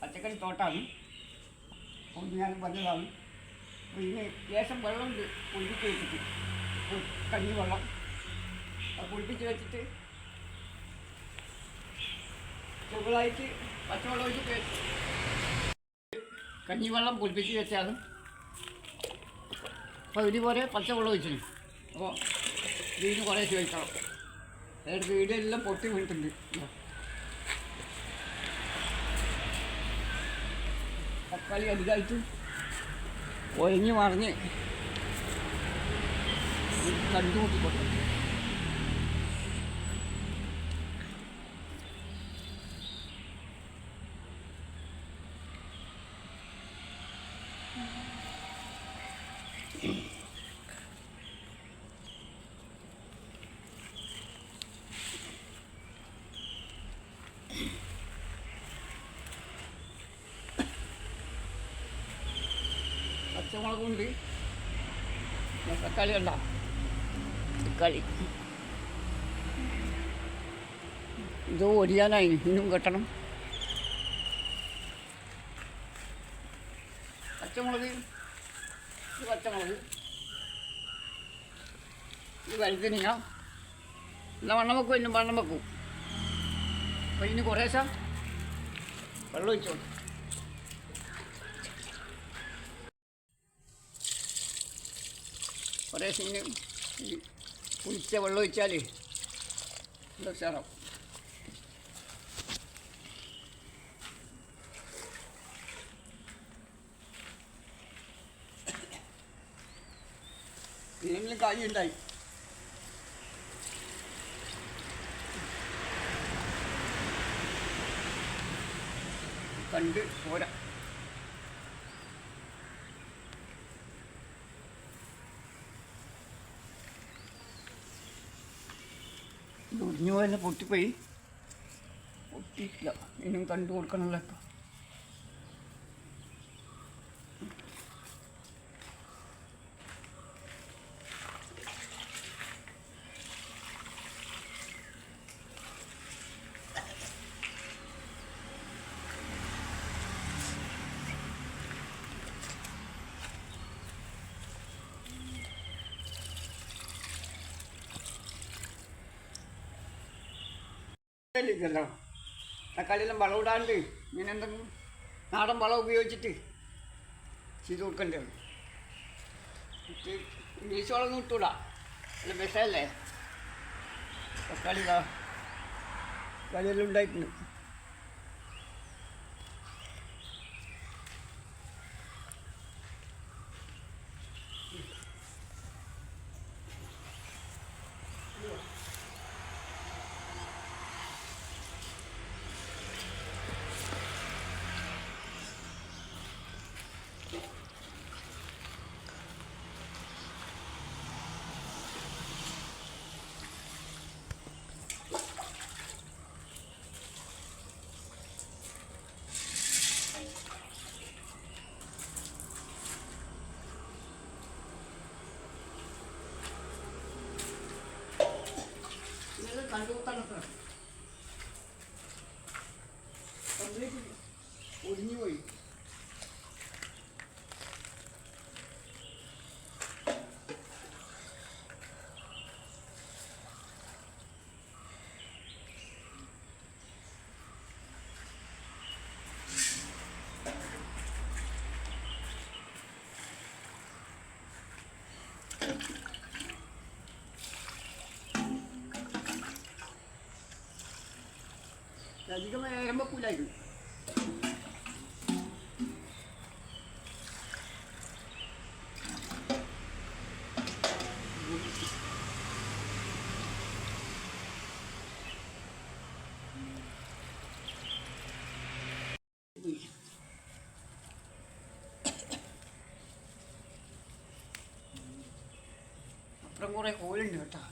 പച്ചക്കറി തോട്ടാണ്. ഞാൻ വന്നതാണ്. അപ്പോൾ ഇതിന് ശേഷം വെള്ളം കുളിപ്പിച്ച് വെച്ചിട്ട് കഞ്ഞി വെള്ളം കുളിപ്പിച്ച് വെച്ചിട്ട് ചുവളായിട്ട് പച്ചവെള്ളം ഒഴിച്ചിട്ട് കഞ്ഞിവെള്ളം കുളിപ്പിച്ച് വെച്ചാണ് അപ്പോൾ ഇതുപോലെ പച്ചവെള്ളം ഒഴിച്ചു അപ്പോൾ വീട് കുറേ ചോദിക്കണം അതായത് വീടെല്ലാം പൊട്ടി വീണിട്ടുണ്ട്. തക്കാളി അധികമായിട്ട് ഒഴിഞ്ഞ് മറിഞ്ഞ് കണ്ടുമുട്ടിക്കൊണ്ടു പച്ചമുളകുണ്ട് തക്കാളി ഉണ്ടോ. തക്കാളി ഇത് ഒടിയാനായി ഇനിയും കെട്ടണം. പച്ചമുളക്. ഇത് പച്ചമുളക്. ഇത് വഴുതനങ്ങ. എന്നാ വണ്ണം വെക്കും ഇന്നും വണ്ണം വെക്കും. അപ്പോൾ ഇനി കുറേശ്ശെ വെള്ളം ഒഴിച്ചോളൂ. കുറേ സീന് ഈ കുളിച്ച വെള്ളം ഒഴിച്ചാൽ ഉഷാറാവും ഉഷാറാവും. ഇതിനെങ്കിലും കാര്യമുണ്ടായി. കണ്ട് പോരാ. ഒടിഞ്ഞു പോലെ പൊട്ടിപ്പോയി. പൊട്ടിയിട്ടില്ല. ഇനിയും കണ്ടു കൊടുക്കണമല്ലോ ഇപ്പം. ഇല്ലല്ലോ തക്കാളിയെല്ലാം വളം ഇടാണ്ട് ഇങ്ങനെ എന്തെങ്കിലും നാടൻ വളം ഉപയോഗിച്ചിട്ട് ചെയ്ത് കൊടുക്കണ്ടേ ഇംഗ്ലീഷ് വളം ഒന്നും ഇട്ടൂടാ അല്ല വിഷമല്ലേ? തക്കാളി തക്കാളിയെല്ലാം ഉണ്ടായിട്ടുണ്ട്. ഇതെല്ലാം കണ്ടുകൂട്ടാണ് കംപ്ലീറ്റ് ഒടിഞ്ഞു പോയി അധികം നേരം വെക്കൂലായിരുന്നു അപ്പുറം കുറേ കോലുണ്ട് കേട്ടോ.